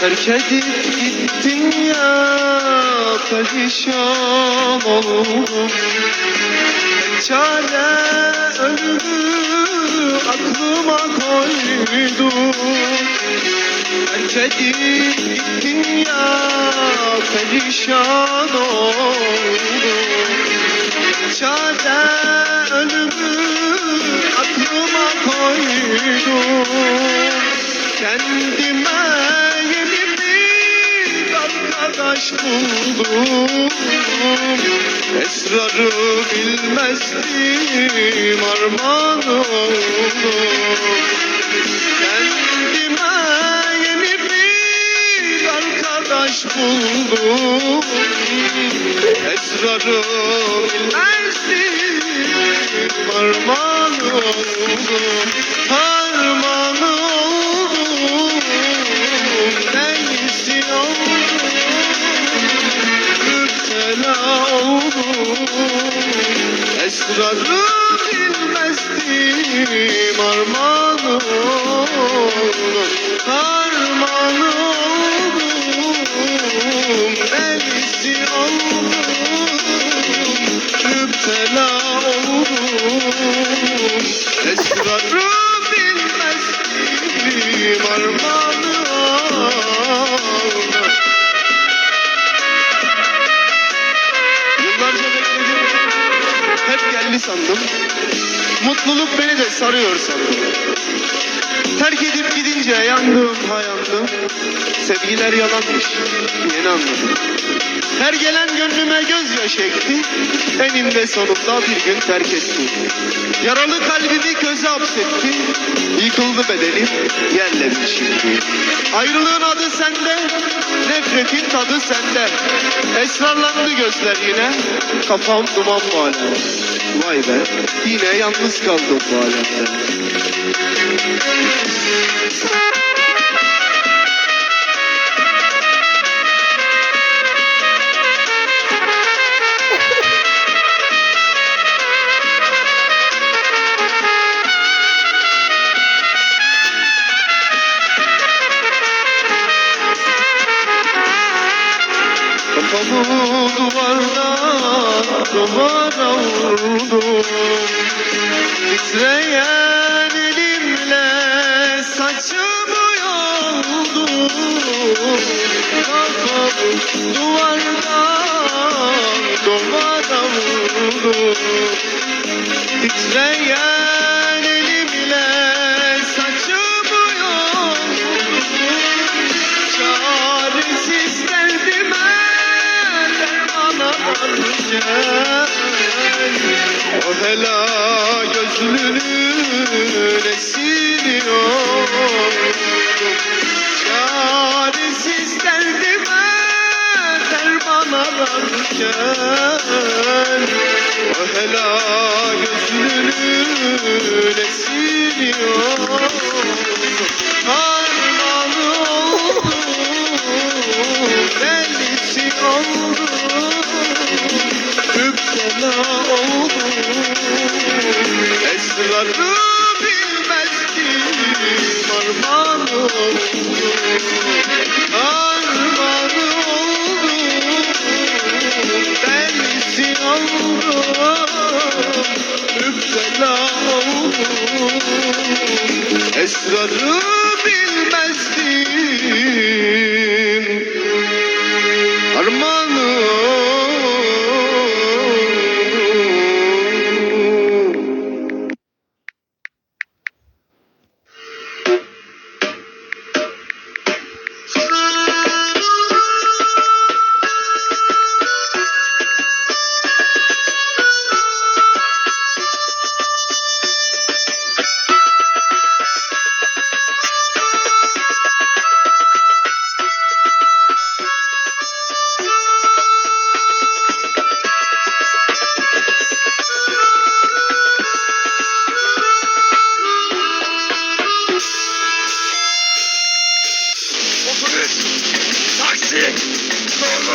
Terk edip gittin ya perişan oldum. Çare ölümü aklıma koydum Terk edip gittin ya perişan oldum. Çare ölümü aklıma koydum Kendime arkadaş buldum. Esrarı bilmezdim armağan oldum. Kendime yeni bir arkadaş buldum. Esrarı bilmezdim armağan oldum. Armağan Müptela oldum Esrarı bilmezdim Armağan Geldi sandım. Mutluluk beni de sarıyor sandım. Terk edip gidince yandım ha yandım. Sevgiler yalanmış. Yeni anladım. Her gelen gönlüme gözyaşı ekti. Eninde sonunda bir gün terk etti. Yaralı kalbimi köze hapsetti. Yıkıldı bedenim, yerlerim şimdi. Ayrılığın adı sende, nefretin tadı sende. Esrarlandı gözler yine, kafam duman bu. Vay be, yine yalnız kaldım bu alemde. Duvara vurdum. Titreyen elimle saçımı yoldum. Kafamı duvardan duvara vurdum. Titreyen elimle saçımı yoldum. Çaresiz derdime dermana varken O hela gözlünün esiriyor Çaresiz derdime dermana varken O hela gözlünün esiriyor Harman oldum, Esrarı bilmezdim, armağan oldum. Armağan oldum, delisi oldum, müptela oldum. Esrarı bilmezdim